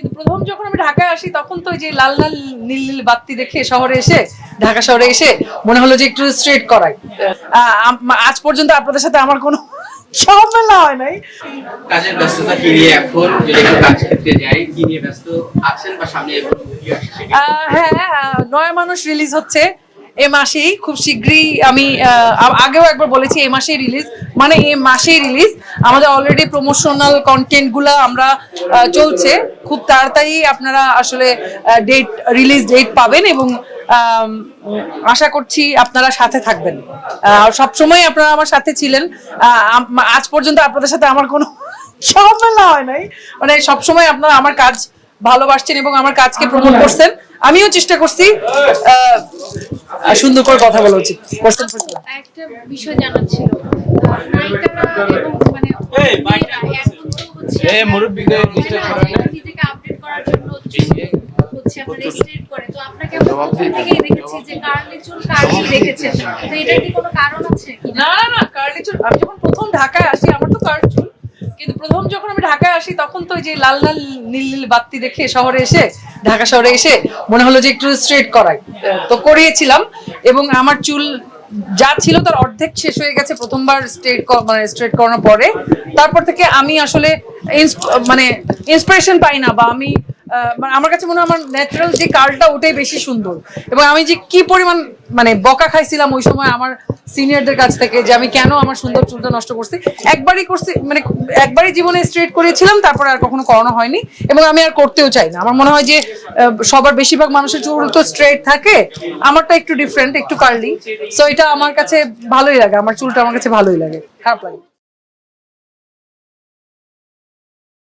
কিন্তু প্রথম যখন আমি ঢাকায় আসি তখন তো যে লাল লাল নীল নীল বাতি দেখে শহরে এসে ঢাকা শহরে এসে মনে হলো যে একটু স্ট্রেট করাই। আজ পর্যন্ত আপনাদের সাথে আমার কোনো ঝামেলা হয় নাই। কাজের ব্যস্ততা কি নিয়ে এখন? যদি একটু কাজ ক্ষেত্রে যাই কি নিয়ে ব্যস্ত আছেন বা সামনে এখন কি আসছে সেটা? আহ, হ্যাঁ নয় মানুষ রিলিজ হচ্ছে। এ মাসেই খুব শীঘ্রই আমি আগেও একবার বলেছি এ মাসেই রিলিজ মানে এ মাসেই রিলিজ আমাদের অলরেডি প্রমোশনাল কন্টেন্টগুলা আমরা চলছে। খুব তাড়াতাড়ি আপনারা আসলে ডেট রিলিজ ডেট পাবেন এবং আশা করছি আপনারা সাথে থাকবেন। সব সময় আপনারা আমার সাথে ছিলেন। আজ পর্যন্ত আপনাদের সাথে আমার কোনো ঝামেলা হয় নাই। মানে সবসময় আপনারা আমার কাজ ভালোবাসছেন এবং আমার কাজকে প্রমোট করছেন। আমিও চেষ্টা করছি আহ, সুন্দর করে কথা বলা উচিত। একটা বিষয় জানার ছিল। মানে। নিজেকে আপডেট করার জন্য হচ্ছে আপনার স্ট্রেট করে। তো আপনাকে আমরা প্রথম থেকেই দেখেছি যে কার্লি চুল কার্লি রেখেছেন তো এটা কি কোনো কারণ আছে কি না? না না কার্লি চুল আমি যখন প্রথম ঢাকায় আসি আমার তো কার্ল চুল কিন্তু প্রথম যখন আমি ঢাকায় আসি, তখন তো ওই যে লাল লাল, নীল নীল বাতি দেখে শহরে এসে, ঢাকা শহরে এসে মনে হলো যে একটু স্ট্রেট করাই। তো করিয়েছিলাম এবং আমার চুল যা ছিল তার অর্ধেক শেষ হয়ে গেছে প্রথমবার স্ট্রেট মানে স্ট্রেট করানোর পরে। তারপর থেকে আমি আসলে মানে ইন্সপিরেশন পাই না বা আমি মানে আমার কাছে মনে হয় আমার ন্যাচারাল যে কার্লটা ওটাই বেশি সুন্দর। এবং আমি যে কি পরিমাণ মানে বকা খাইছিলাম ওই সময় আমার সিনিয়রদের কাছ থেকে যে আমি কেন আমার সুন্দর চুলটা নষ্ট করছি। একবারই করছি মানে একবারই জীবনে স্ট্রেট করেছিলাম তারপর আর কখনো করানো হয়নি এবং আমি আর করতেও চাই না। আমার মনে হয় যে সবার বেশিরভাগ মানুষের চুল তো স্ট্রেট থাকে, আমারটা একটু ডিফারেন্ট একটু কার্লি সো এটা আমার কাছে ভালোই লাগে, আমার চুলটা আমার কাছে ভালোই লাগে, খারাপ লাগে।